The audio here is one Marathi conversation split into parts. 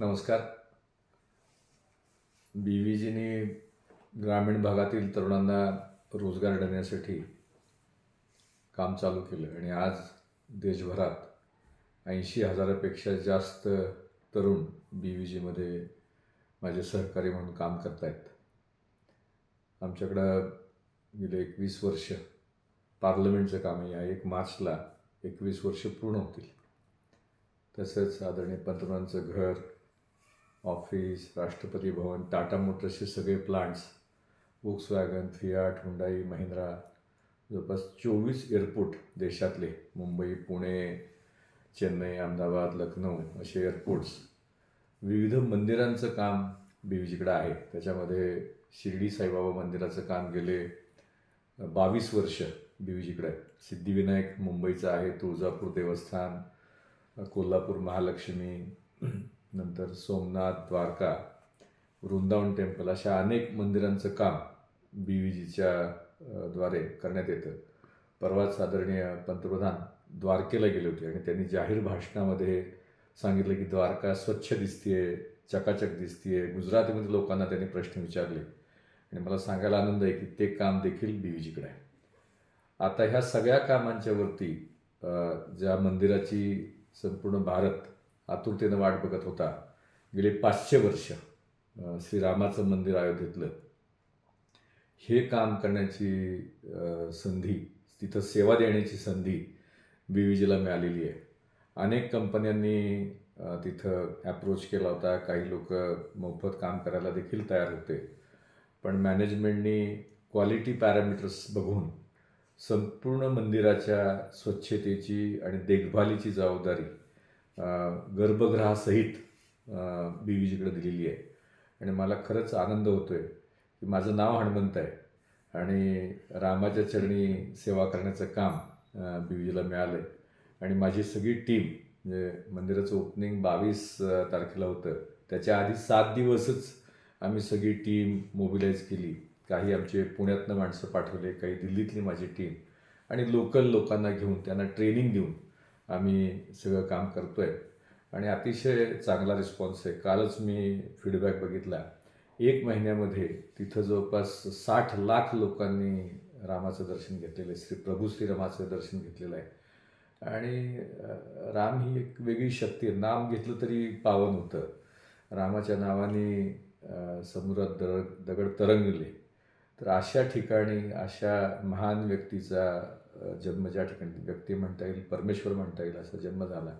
नमस्कार. बी व्ही जीने ग्रामीण भागातील तरुणांना रोजगार देण्यासाठी काम चालू केलं आणि आज देशभरात ऐंशी हजारापेक्षा जास्त तरुण बी व्ही जीमध्ये माझे सहकारी म्हणून काम करत आहेत आमच्याकडं गेले एकवीस वर्ष पार्लमेंटचं काम आहे. या एक मार्चला एकवीस वर्ष पूर्ण होतील. तसंच आदरणीय पंतप्रधानांचं घर ऑफिस राष्ट्रपती भवन टाटा मोटर्सचे सगळे plants Volkswagen Fiat Hyundai Mahindra जवळपास चोवीस एअरपोर्ट देशातले मुंबई पुणे चेन्नई अहमदाबाद लखनौ असे एअरपोर्ट्स विविध मंदिरांचं काम बीवीजीकडं आहे. त्याच्यामध्ये शिर्डी साईबाबा मंदिराचं काम गेले बावीस वर्ष बीवीजीकडे आहे सिद्धिविनायक मुंबईचं आहे तुळजापूर देवस्थान कोल्हापूर महालक्ष्मी नंतर सोमनाथ द्वारका वृंदावन टेम्पल अशा अनेक मंदिरांचं काम बी व्ही जीच्या द्वारे करण्यात येतं. परवाच आदरणीय पंतप्रधान द्वारकेला गेले होते आणि त्यांनी जाहीर भाषणामध्ये सांगितलं की द्वारका स्वच्छ दिसतीये चकाचक दिसतीये. गुजरातीमध्ये लोकांना त्यांनी प्रश्न विचारले. आणि मला सांगायला आनंद आहे की ते काम देखील बी व्ही जीकडे आहे. आता ह्या सगळ्या कामांच्यावरती ज्या मंदिराची संपूर्ण भारत आतुरतेनं वाट बघत होता. गेले पाचशे वर्ष श्रीरामाचं मंदिर अयोध्येतलं. हे काम करण्याची संधी तिथं सेवा देण्याची संधी बी व्ही जीला मिळालेली आहे. अनेक कंपन्यांनी तिथं ॲप्रोच केला होता. काही लोक मोफत काम करायला देखील तयार होते. पण मॅनेजमेंटनी क्वालिटी पॅरामीटर्स बघून संपूर्ण मंदिराच्या स्वच्छतेची आणि देखभालीची जबाबदारी गर्भगृहासहित बी व्ही दिलेली आहे. आणि मला खरंच आनंद होतो आहे की माझं नाव हणमंत आहे आणि रामाच्या चरणी सेवा करण्याचं काम बी व्ही मिळालं आहे आणि माझी सगळी टीम म्हणजे मंदिराचं ओपनिंग बावीस तारखेला होतं. त्याच्या आधी सात दिवसच आम्ही सगळी टीम मोबिलाईज केली. काही आमचे पुण्यातनं माणसं पाठवले काही दिल्लीतली माझी टीम. आणि लोकल लोकांना घेऊन त्यांना ट्रेनिंग देऊन आम्ही सगळं काम करतो आहे आणि अतिशय चांगला रिस्पॉन्स आहे. कालच मी फीडबॅक बघितला. एक महिन्यामध्ये तिथं जवळपास साठ लाख लोकांनी रामाचं दर्शन घेतलेलं आहे. श्री प्रभू श्रीरामाचं दर्शन घेतलेलं आहे. आणि राम ही एक वेगळी शक्ती आहे. नाम घेतलं तरी पावन होतं. रामाच्या नावाने समुद्रात दगड दगड तरंगले. तर अशा ठिकाणी अशा महान व्यक्तीचा जन्म ज्या ठिकाणी व्यक्ती म्हणता येईल परमेश्वर म्हणता येईल असा जन्म झाला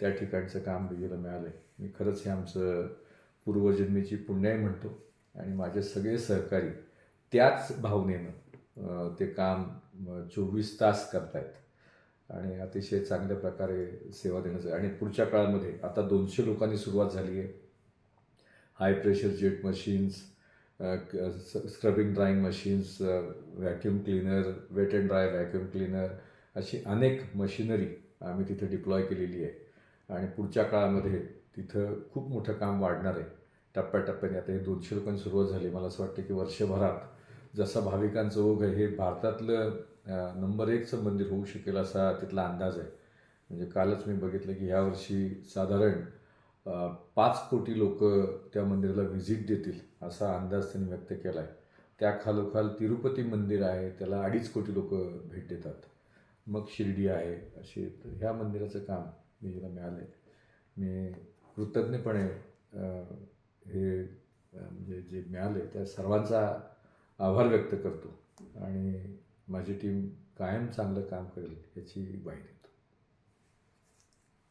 त्या ठिकाणचं काम बिगीला मिळालं आहे मी खरंच हे आमचं पूर्वजन्मीची पुण्याई म्हणतो आणि माझे सगळे सहकारी त्याच भावनेनं ते काम चोवीस तास करतायत. आणि अतिशय चांगल्या प्रकारे सेवा देण्याचं आणि पुढच्या काळामध्ये आता दोनशे लोकांनी सुरुवात झाली आहे. High pressure jet machines scrubbing drying machines vacuum cleaner wet and dry vacuum cleaner अशी अनेक मशिनरी आम्ही तिथे डिप्लॉय केलेली आहे. आणि पुढच्या काळामध्ये तिथं खूप मोठं काम वाढणार आहे. टप्प्याटप्प्याने आता हे दोनशे लोकांनी सुरुवात झाली. मला असं वाटतं की वर्षभरात जसा भाविकांचं ओघ आहे हे भारतातलं नंबर एकचं मंदिर होऊ शकेल असा तिथला अंदाज आहे. म्हणजे कालच मी बघितलं की ह्यावर्षी साधारण पाच कोटी लोक त्या मंदिराला व्हिजिट देतील असा अंदाज त्यांनी व्यक्त केला आहे त्या खालोखाल तिरुपती मंदिर आहे त्याला अडीच कोटी लोक भेट देतात. मग शिर्डी आहे असे तर ह्या मंदिराचं काम मी मिळालं आहे मी कृतज्ञपणे हे म्हणजे जे मिळाले त्या सर्वांचा आभार व्यक्त करतो. आणि माझी टीम कायम चांगलं काम करेल याची ग्वाही देतो.